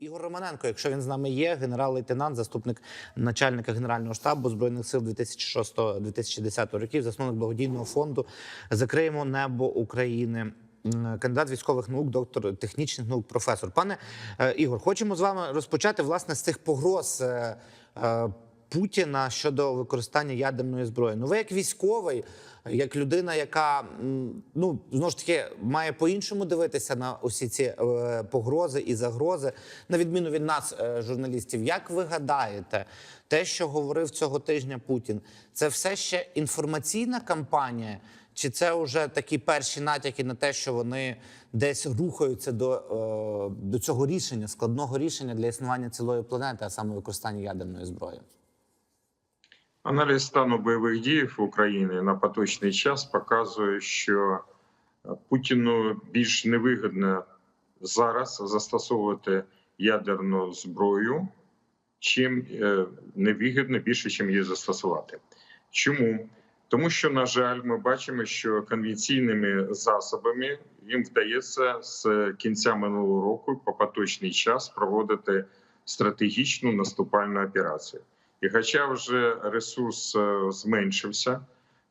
Ігор Романенко, якщо він з нами є, генерал-лейтенант, заступник начальника генерального штабу збройних сил 2006-2010 років, засновник благодійного фонду Закриємо небо України. Кандидат військових наук, доктор технічних наук, професор. Пане е, Ігор, хочемо з вами розпочати власне з цих погроз е, е, Путіна щодо використання ядерної зброї. Ну, ви як військовий, як людина, яка ну знову ж таки має по-іншому дивитися на усі ці е, погрози і загрози, на відміну від нас, е, журналістів. Як ви гадаєте, те, що говорив цього тижня Путін, це все ще інформаційна кампанія? Чи це вже такі перші натяки на те, що вони десь рухаються до, е, до цього рішення, складного рішення для існування цілої планети, а саме використання ядерної зброї? Аналіз стану бойових дій в Україні на поточний час показує, що Путіну більш невигідно зараз застосовувати ядерну зброю, чим е, невигідно більше, чим її застосувати. Чому? Тому що, на жаль, ми бачимо, що конвенційними засобами їм вдається з кінця минулого року по поточний час проводити стратегічну наступальну операцію. І хоча вже ресурс е, зменшився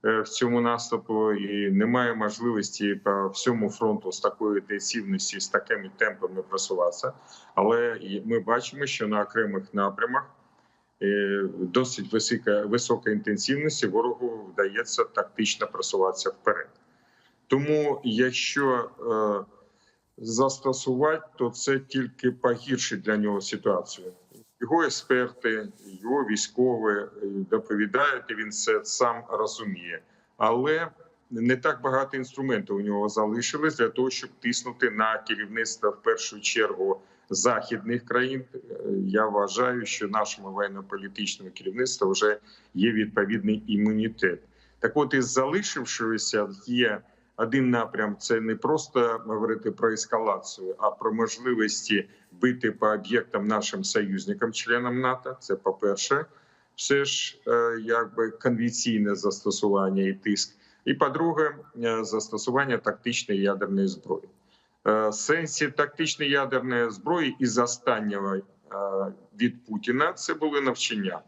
е, в цьому наступу, і немає можливості по всьому фронту з такою інтенсивністю, з такими темпами просуватися, але ми бачимо, що на окремих напрямах е, досить висока, висока інтенсивності ворогу вдається тактично просуватися вперед. Тому, якщо е, застосувати, то це тільки погіршить для нього ситуацію. Його експерти, його військові е, доповідають, і він це сам розуміє. Але не так багато інструментів у нього залишилось для того, щоб тиснути на керівництво в першу чергу західних країн. Е, Я вважаю, що нашому воєнно-політичному керівництву вже є відповідний імунітет. Так, от із залишившогося є один напрям це не просто говорити про ескалацію, а про можливості бити по об'єктам нашим союзникам, членам НАТО. Це по перше, все ж е, якби конвенційне застосування і тиск. І по-друге, е, застосування тактичної ядерної зброї. Е, Сенсі тактичної ядерної зброї із останнього від Путіна це були навчання.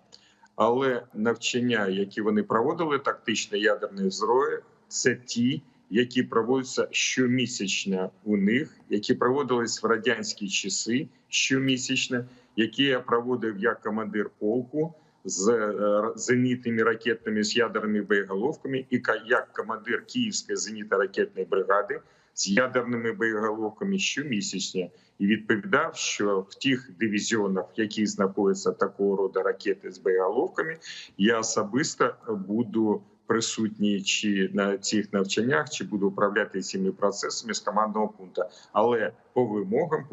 Але навчання, які вони проводили, тактичної ядерної зброї, це ті, які проводяться щомісячно у них, які проводились в радянські часи щомісячно, які я проводив як командир полку з е, зенітними ракетами з ядерними боєголовками, і як командир Київської зенітно-ракетної бригади з ядерними боєголовками щомісячно, і відповідав, що в тих дивізіонах, в яких знаходяться такого роду ракети з боєголовками, я особисто буду присутній чи на цих навчаннях, чи буду управляти цими процесами з командного пункту. Але по вимогам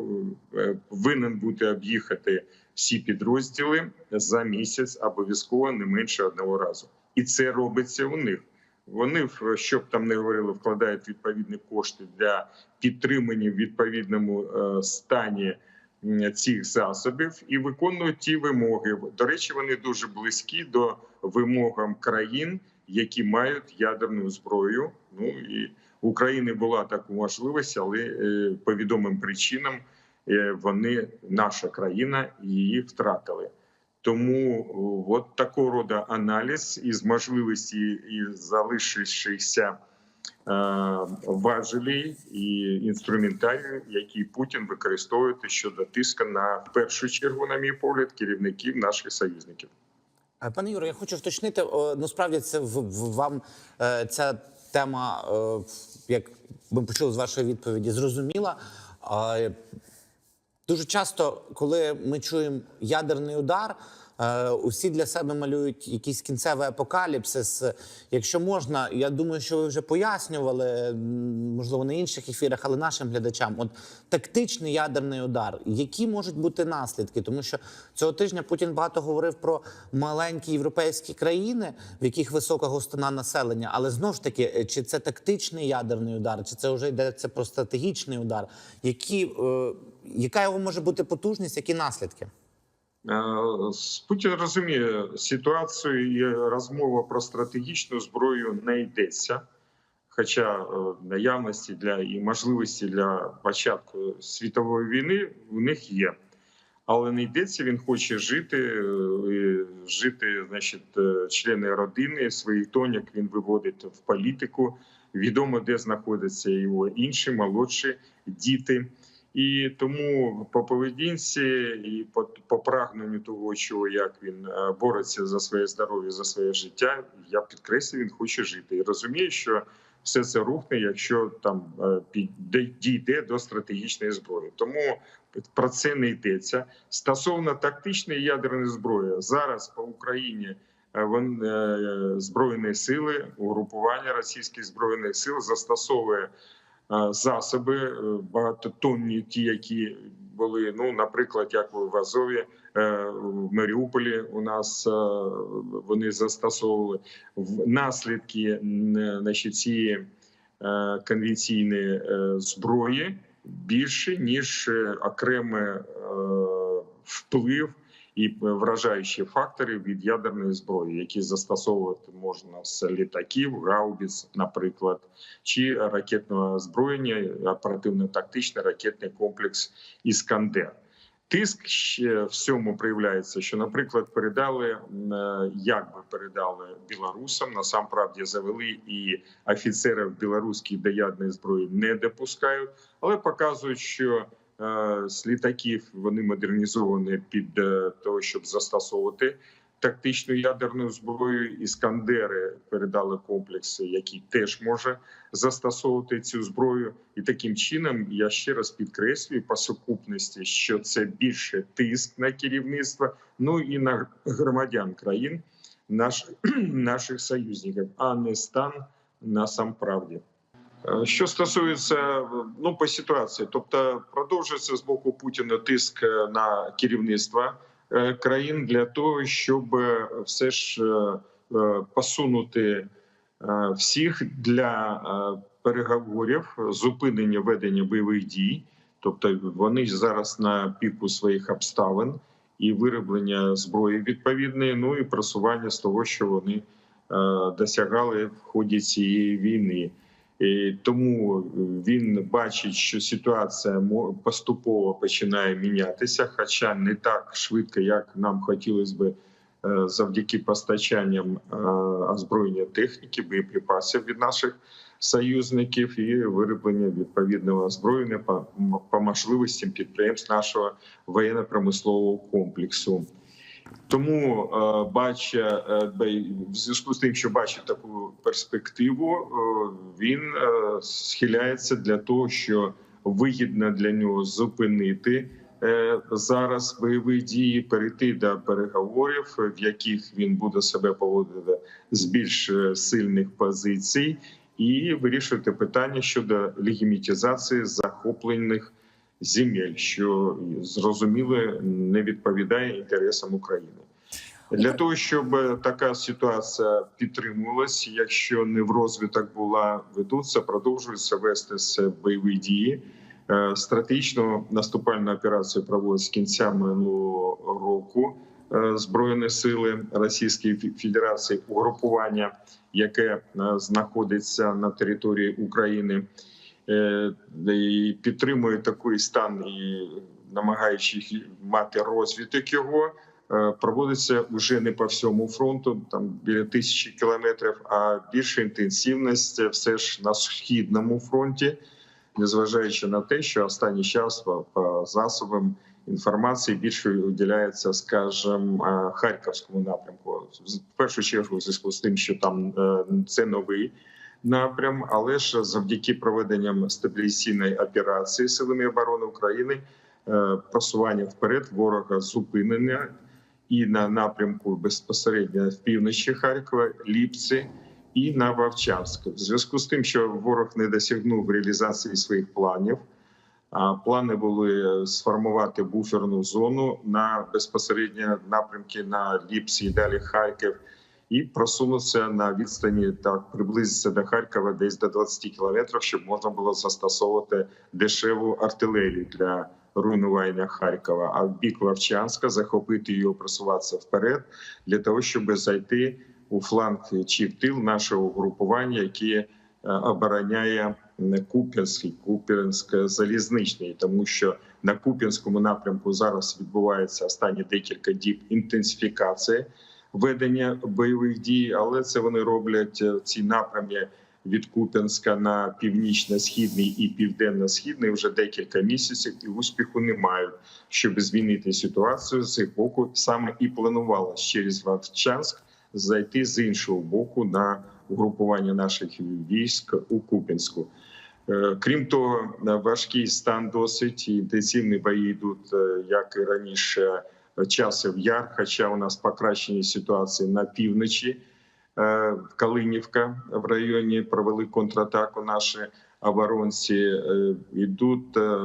е, повинен бути об'їхати всі підрозділи за місяць обов'язково не менше одного разу, і це робиться у них. Вони в- що б там не говорили, вкладають відповідні кошти для підтримання в відповідному е, стані цих засобів і виконують ті вимоги. До речі, вони дуже близькі до вимогам країн, які мають ядерну зброю. Ну і України була така можливість, але е, по відомим причинам е, вони, наша країна, її втратили. Тому от такого роду аналіз із можливості і залишившихся е, важелей і інструментарію, які Путін використовує щодо тиска на в першу чергу, на мій погляд, керівників наших союзників. Е, Пане Юро, я хочу вточнити. Насправді це в, вам е, ця тема, е, як ми почули з вашої відповіді, зрозуміла. Дуже часто, коли ми чуємо ядерний удар, усі для себе малюють якийсь кінцевий апокаліпсис. Якщо можна, я думаю, що ви вже пояснювали, можливо, на інших ефірах, але нашим глядачам, от тактичний ядерний удар, які можуть бути наслідки? Тому що цього тижня Путін багато говорив про маленькі європейські країни, в яких висока густина населення, але знову ж таки, е, чи це тактичний ядерний удар, чи це вже йдеться про стратегічний удар? Які, е, яка його може бути потужність, які наслідки? Е, Путін розуміє ситуацію і розмова про стратегічну зброю не йдеться. Хоча е, наявності для і можливості для початку світової війни у них є. Але не йдеться, він хоче жити, е, жити, значить, члени родини своїх доньок. Він виводить в політику. Відомо, де знаходяться його інші молодші діти. І тому по поведінці і по, по прагненню того, що як він е, бореться за своє здоров'я, за своє життя, я підкреслюю, він хоче жити і розуміє, що все це рухне, якщо там е, піде- дійде до стратегічної зброї. Тому про це не йдеться. Стосовно тактичної ядерної зброї, зараз по Україні е, вон, збройні сили, угрупування російських збройних сил застосовує засоби е, багатотонні, ті, які були, ну, наприклад, як в Азові, е, в Маріуполі у нас е, вони застосовували наслідки значить, цієї конвенційної зброї більше ніж окремий вплив і вражаючі фактори від ядерної зброї, які застосовувати можна з літаків, гаубіц, наприклад, чи ракетного озброєння, оперативно-тактичний ракетний комплекс Іскандер. Тиск ще в цьому проявляється, що, наприклад, передали е, як би передали білорусам, насамправді завели і офіцерів білоруських до ядерної зброї не допускають, але показують, що е, з літаків вони модернізовані під е, того, щоб застосовувати тактичну ядерну зброю. Іскандери передали комплекси, які теж може застосовувати цю зброю, і таким чином я ще раз підкреслюю по сукупності, що це більше тиск на керівництво, ну і на громадян країн, наш, наших союзників, а не стан на сам правді. Е, Що стосується ну по ситуації, тобто продовжується з боку Путіна тиск е, на керівництво е, країн для того, щоб е, все ж е, е, посунути е, всіх для е, переговорів, зупинення ведення бойових дій. Тобто вони зараз на піку своїх обставин і вироблення зброї відповідної, ну і просування з того, що вони е, досягали в ході цієї війни. І тому він бачить, що ситуація поступово починає мінятися, хоча не так швидко, як нам хотілося би е, завдяки постачанням е, озброєння техніки, боєприпасів від наших союзників і вироблення відповідного озброєння по, по можливостям підприємств нашого воєнно-промислового комплексу. Тому е, бача е, в зв'язку з тим, що бачить таку перспективу, е, він схиляється для того, що вигідно для нього зупинити зараз бойові дії, перейти до переговорів, в яких він буде себе поводити з більш сильних позицій, і вирішувати питання щодо легімітизації захоплених земель, що зрозуміло не відповідає інтересам України. Для того щоб така ситуація підтримувалась, якщо не в розвиток була ведуться, продовжуються вестися бойові дії. Е, Стратегічну наступальну операцію проводять з кінця минулого року е, збройні сили Російської Федерації угрупування, яке е, знаходиться на території України е, і підтримує такий стан і намагаючись мати розвиток його. е, Проводиться вже не по всьому фронту, там біля тисячі кілометрів, а більша інтенсивність все ж на східному фронті, незважаючи на те, що останній час по, засобам інформації більше уділяється, скажімо, е, харківському напрямку. В першу чергу, в зв'язку з тим, що там е, це новий напрям, але ж завдяки проведенням стабілізаційної операції силами оборони України е, просування вперед ворога зупинення і на напрямку безпосередньо в півночі Харкова, Ліпці і на Вовчанськ. В зв'язку з тим, що ворог не досягнув реалізації своїх планів. Плани були сформувати буферну зону на безпосередньо напрямки на Ліпсі і далі Харків, і просунутися на відстані так приблизитися до Харкова десь до 20 кілометрів, щоб можна було застосовувати дешеву артилерію для руйнування Харкова. А в бік Вовчанська захопити його, просуватися вперед для того, щоб зайти у фланг чи в тил нашого групування, яке е, обороняє Куп'янський, Куп'янськ-залізничний, тому що на Куп'янському напрямку зараз відбувається останні декілька діб інтенсифікація ведення бойових дій, але це вони роблять е, в цій напрямі від Куп'янська на північно-східний і південно-східний вже декілька місяців, і успіху не мають. Щоб змінити ситуацію з їх боку, саме і планувалось через Вовчанськ зайти з іншого боку на угрупування наших військ у Куп'янську. Е, Крім того, важкий стан досить і інтенсивні бої йдуть, е, як і раніше, часів яр. Хоча у нас покращені ситуації на півночі. Е, Калинівка в районі провели контратаку. Наші оборонці Е, йдуть е,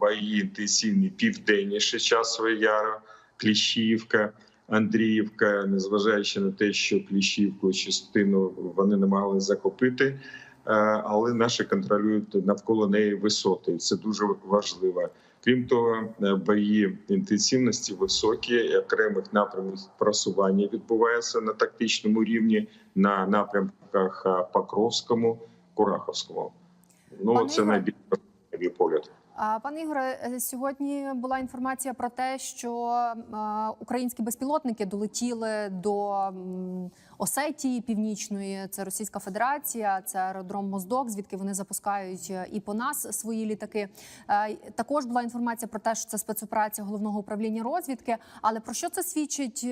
бої інтенсивні південніше часове яро, Кліщівка. Андріївка, незважаючи на те, що Кліщівку частину вони не могли захопити, але наші контролюють навколо неї висоти. Це дуже важливо. Крім того, е, бої інтенсивності високі, і окремих напрямів просування відбувається на тактичному рівні на напрямках е, Покровському, Кураховському. Ну Пане це найбільш погляд. Пане Ігоре, е, сьогодні була інформація про те, що е, українські безпілотники долетіли до Осетії Північної. Це Російська Федерація, це аеродром Моздок, звідки вони запускають е, і по нас свої літаки. Також була інформація про те, що це спецоперація головного управління розвідки. Але про що це свідчить?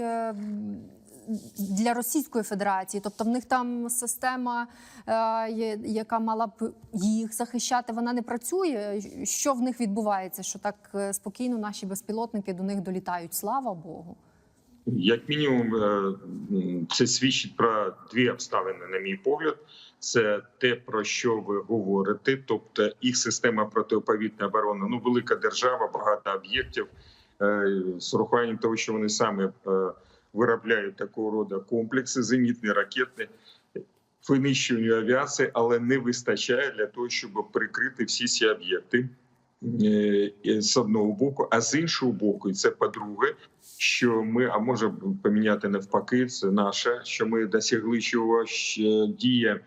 Для Російської Федерації, тобто в них там система, е, яка мала б їх захищати, вона не працює. Що в них відбувається? Що так е, спокійно наші безпілотники до них долітають? Слава Богу. Як мінімум, е, це свідчить про дві обставини, на мій погляд. Це те, про що ви говорите, тобто їх система протиповітної оборони. Ну, велика держава, багато об'єктів з урахуванням того, що вони саме виробляють такого роду комплекси, зенітні, ракетні, винищувальної авіації, але не вистачає для того, щоб прикрити всі ці об'єкти е, з одного боку, а з іншого боку, і це по-друге, що ми, а може поміняти навпаки, це наше, що ми досягли чого що діє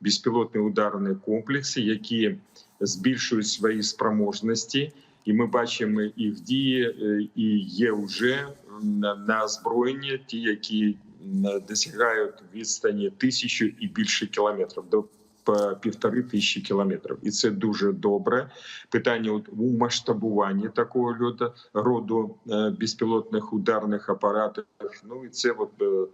безпілотні ударні комплекси, які збільшують свої спроможності, і ми бачимо їх дії, е, і є вже на, озброєнні ті, які досягають відстані тисячу і більше кілометрів до півтори тисячі кілометрів, і це дуже добре. Питання у масштабуванні такого роду, роду е, безпілотних ударних апаратів. Ну і це от е,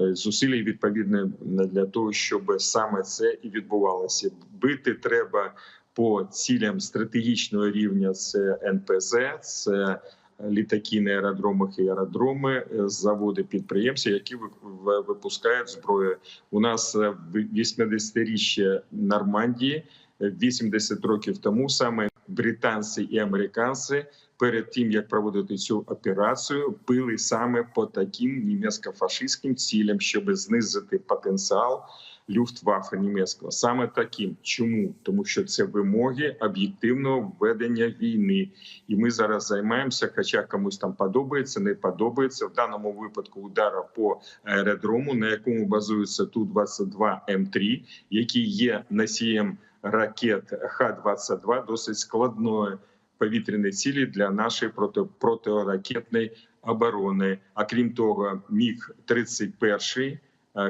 е, зусилля відповідне для того, щоб саме це і відбувалося. Бити треба по цілям стратегічного рівня. Це НПЗ, це літаки на аеродромах і аеродроми, е, заводи підприємці, які ви- ви- випускають зброю. У нас е, в 80-річчя Нормандії е, 80 років тому саме британці і американці перед тим як проводити цю операцію, били саме по таким німецько-фашистським цілям, щоб знизити потенціал Люфтваффе німецького. Саме таким. Чому? Тому що це вимоги об'єктивного ведення війни, і ми зараз займаємося. Хоча комусь там подобається, не подобається в даному випадку удара по аеродрому, на якому базується ту 22 М3, який є носієм ракет Х-22, досить складної повітряної цілі для нашої проти, протиракетної оборони. А крім того, міг 31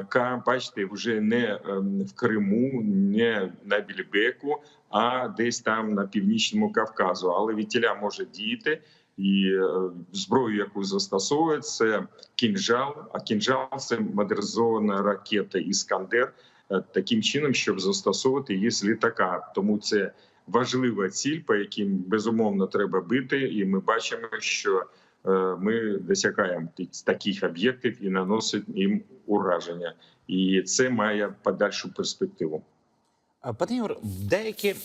К, бачите, вже не ем, в Криму, не на Більбеку, а десь там на північному Кавказу. Але вітіля може діяти. І е, зброю, яку застосовують, це кінжал. А кінжал це модернізована ракета Іскандер е, таким чином, щоб застосовувати її з літака. Тому це важлива ціль, по яким безумовно треба бити, і ми бачимо, що е, ми досягаємо таких об'єктів і наносимо їм ураження, і це має подальшу перспективу. Е, Пане Ігор, деякі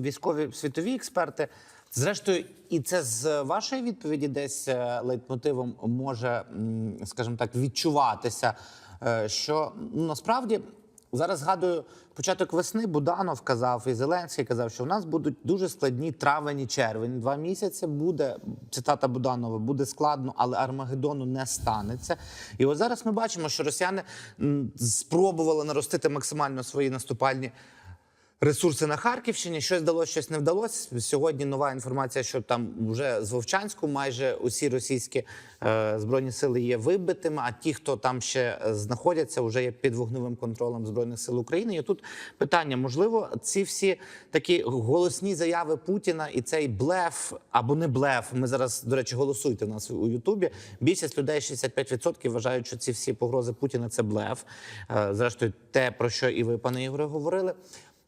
військові світові експерти, зрештою, і це з вашої відповіді десь е, лейтмотивом може, скажімо так, відчуватися, е, що ну, насправді зараз згадую початок весни. Буданов казав і Зеленський казав, що в нас будуть дуже складні травень і червень. Два місяці буде цитата Буданова, буде складно, але Армагеддону не станеться. І от зараз ми бачимо, що росіяни спробували наростити максимально свої наступальні ресурси на Харківщині. Щось вдалося, щось не вдалося. Сьогодні нова інформація, що там вже з Вовчанську майже усі російські е, збройні сили є вибитими. А ті, хто там ще знаходяться, вже є під вогневим контролем збройних сил України. І тут питання: можливо, ці всі такі голосні заяви Путіна і цей блеф або не блеф. Ми зараз, до речі, голосуйте в нас у Ютубі. Більшість людей, 65% вважають, що ці всі погрози Путіна це блеф. Е, Зрештою, те про що і ви, пане Ігоре, говорили.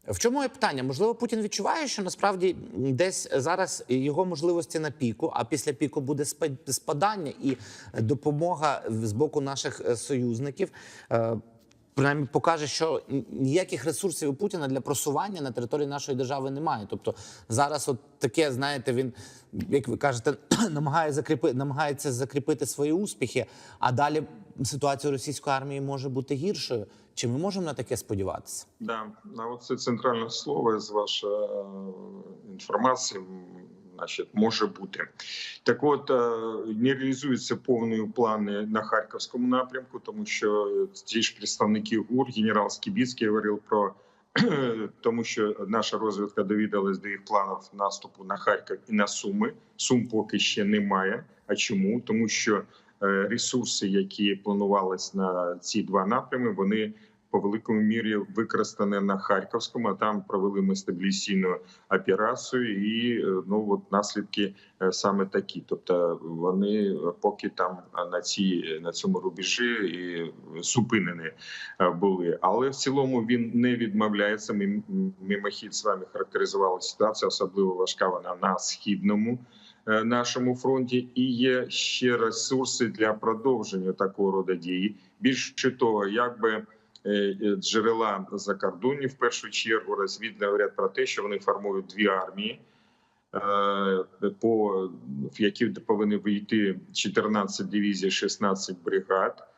В чому є питання? Можливо, Путін відчуває, що насправді десь зараз його можливості на піку, а після піку буде спадання і допомога з боку наших е, союзників. е, Принаймні покаже, що ніяких ресурсів у Путіна для просування на території нашої держави немає. Тобто зараз, от таке, знаєте, він, як ви кажете, намагає закріпи, намагається закріпити свої успіхи, а далі ситуація російської армії може бути гіршою. Чи ми можемо на таке сподіватися? Да, а от це центральне слово з вашої е, інформації, значить, може бути. Так от е, не реалізуються повні плани на харківському напрямку, тому що ті ж представники ГУР, генерал Скібіцький говорив про. Тому що наша розвідка довідалась до їх планів наступу на Харків і на Суми. Сум поки ще немає. А чому? Тому що ресурси, які планувались на ці два напрями, вони по великому мірі використані на харківському. а Там провели ми стабілізаційну операцію, і е, ну от наслідки е, саме такі. Тобто вони поки там на цій на цьому рубежі і зупинені е, були. Але в цілому він не відмовляється. Ми мимохід з вами характеризували ситуацію, особливо важка вона на східному е, нашому фронті, і є ще ресурси для продовження такого роду дії. Більше того, якби е, джерела закордонні в першу чергу розвідно говорять про те, що вони формують дві армії. е, По в які повинні вийти 14 дивізій, 16 бригад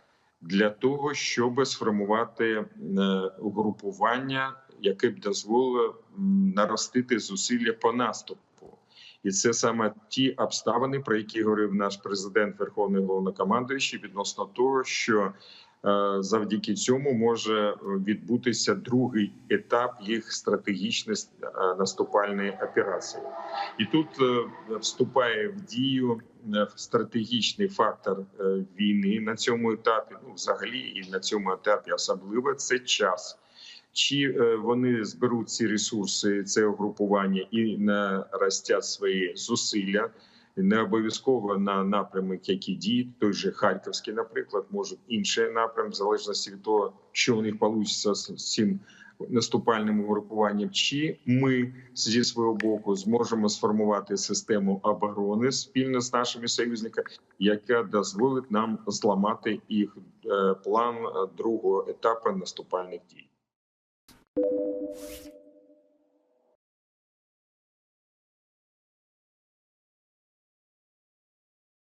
для того, щоб сформувати е, угрупування, яке б дозволило наростити зусилля по наступу. І це саме ті обставини, про які говорив наш президент, Верховний головнокомандуючий, відносно того, що е, завдяки цьому може відбутися другий етап їх стратегічної е, наступальної операції. І тут е, вступає в дію стратегічний фактор війни на цьому етапі. Ну, взагалі, і на цьому етапі особливо це час. Чи е, вони зберуть ці ресурси, це угрупування і наростять свої зусилля, не обов'язково на напрямок, які діють, той же Харківський, наприклад, може інший напрям, в залежності від того, що у них вийде з цим наступальним угрупуванням, чи ми зі свого боку зможемо сформувати систему оборони спільно з нашими союзниками, яка дозволить нам зламати їх е, план другого етапу наступальних дій. you